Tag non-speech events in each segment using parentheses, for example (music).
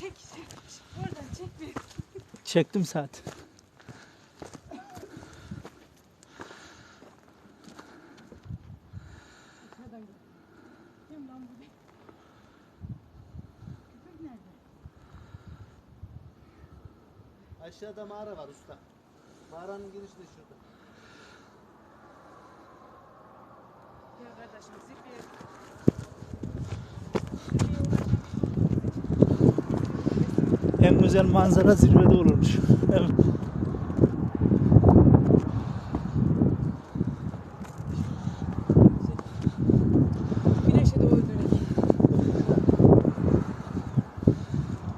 Çek çek. Oradan çek bir. Çektim nerede? Aşağıda mağara var usta. Mağaranın girişi de şurada. Ya kardeşim zipir. En güzel manzara zirvede olurmuş.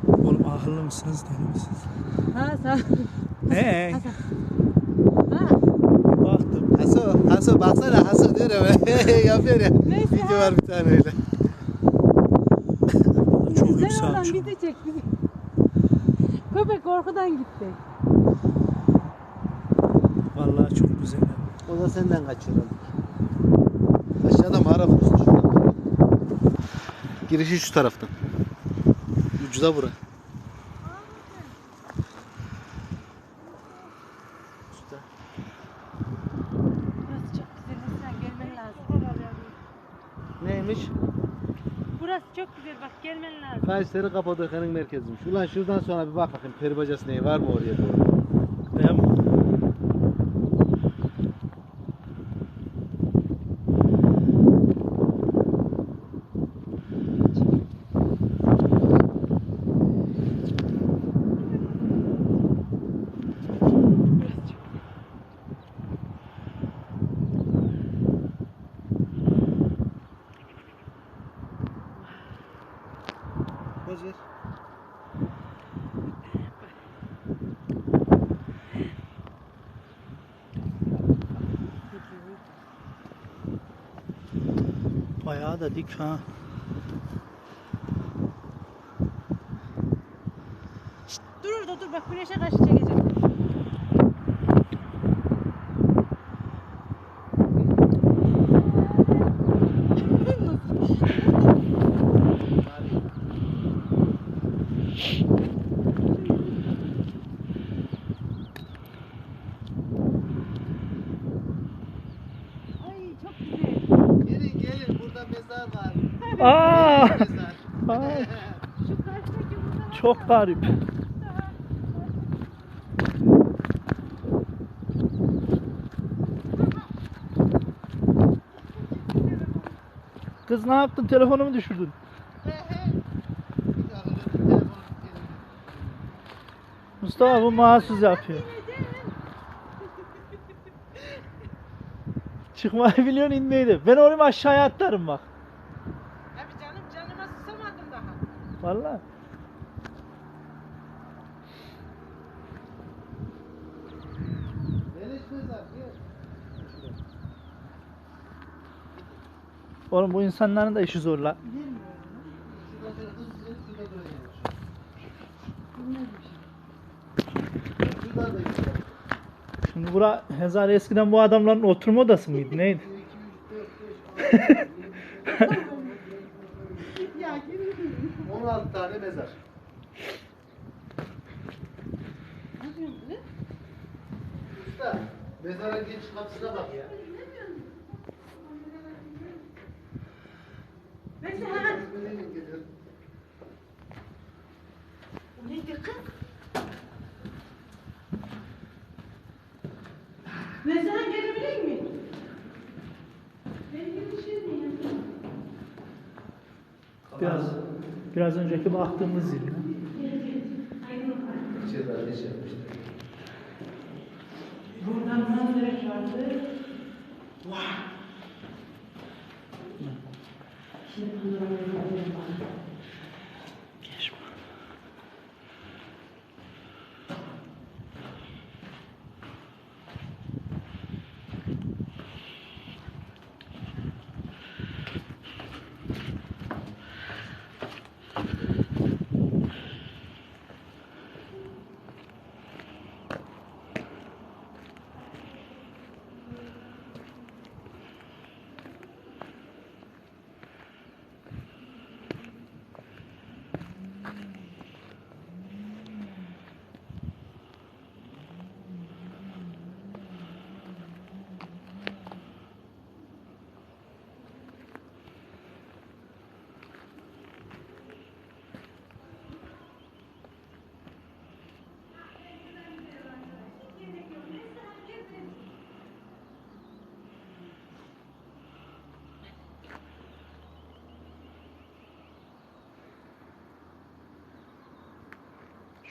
Oğlum akıllı mısınız değil misiniz? Ha sen. He. Ha. Baktım. Haso, Haso baksana Haso diyor ama (laughs) yapıyor ya. Neyse Video var bir tane öyle. Çok Sen oradan yükselmiş. bizi çek bizi. Köpek korkudan gitti. Vallahi çok güzel. O da senden kaçıyor oğlum. Aşağıda mağara var. Girişi şu taraftan. Ucuda bura. Usta. Burası çok güzel. Sen gelmen lazım. Neymiş? Burası çok güzel bak gelmen lazım. Kayseri Kapadokya'nın merkeziymiş. Ulan şuradan sonra bir bak bakayım peri bacası neyi var mı oraya doğru? Değil mi? Bacır. Bayağı da dik ha. Dur orada dur bak güneşe karşı çekeceğim. Ay çok güzel. Gelin gelin burada mezar var. Aa! Ay, çok garip. Kız ne yaptın? Telefonumu düşürdün. Mustafa bu mahsus yapıyor. Çıkmayı biliyorsun inmeyi de. Ben oraya aşağıya atlarım bak. Abi canım canıma susamadım daha. Gel. Oğlum bu insanların da işi zor la. Şimdi bura Hezar eskiden bu adamların oturma odası mıydı neydi? (laughs) 16 tane mezar. Usta, mezara geç kapısına bak ya. Mesela Böyle geliyor. o neydi kız? Mesela gelebilir mi? Benim bir şey mi ya? Biraz biraz önceki baktığımız yer. ya. İçeride ateş yapmışlar. Buradan manzara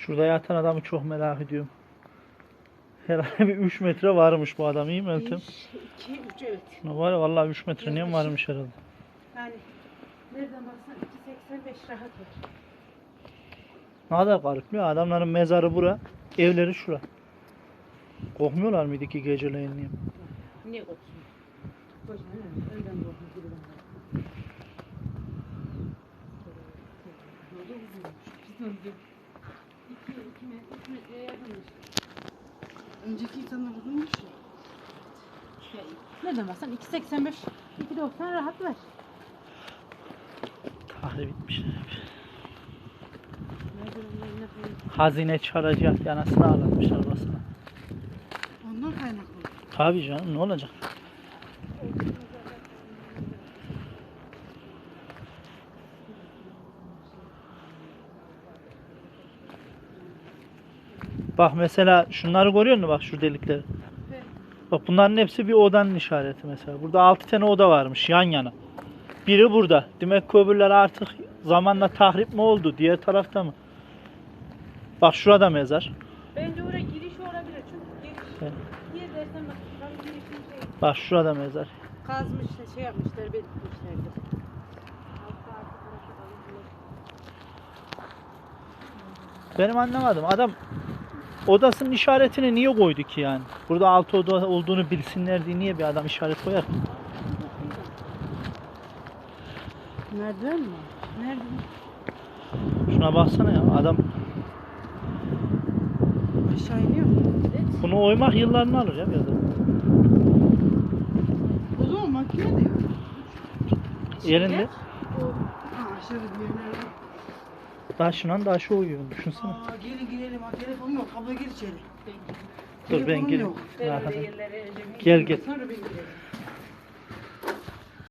Şurada yatan adamı çok merak ediyorum. Herhalde bir 3 metre varmış bu adam iyi mi Meltem? 1, 2, 3 evet. Ne var ya vallahi 3 metre niye varmış herhalde. Yani nereden baksan 2.85 rahat var. Ne kadar garip ya adamların mezarı bura, evleri şura. Korkmuyorlar mıydı ki geceleyin? Niye korksun? Boşuna ne? Önden korkun. Nereden baksan 2.85, 2.90 rahat bitmişler. Merdivenlerine koyun. Hazine çıkaracak yanasını ağlatmışlar basına. Ondan kaynaklı. Tabii canım ne olacak? Bak mesela şunları görüyor musun bak şu delikleri? Bak bunların hepsi bir odanın işareti mesela. Burada 6 tane oda varmış yan yana. Biri burada. Demek ki artık zamanla tahrip mi oldu? Diğer tarafta mı? Bak şurada mezar. Bence oraya giriş olabilir çünkü giriş. Evet. Niye dersen bak tam Bak şurada mezar. kazmışlar şey yapmışlar kalıntılar. Benim anlamadım. Adam odasının işaretini niye koydu ki yani? Burada altı oda olduğunu bilsinler diye niye bir adam işaret koyar? Merdiven mi? Nerede? Şuna baksana ya adam Aşağı iniyor mu? Evet. bunu oymak yıllarını alır ya bir adam. O zaman makine de yok. Elinde O ha, aşağıda bir yerlerde. Taşınan taşı uyuyor. Düşünsene. Aa, gelin girelim. Ha, telefon yok. Abla gir içeri. Dur ben telefonum gireyim. yok. Gel, gel. Sonra ben girerim.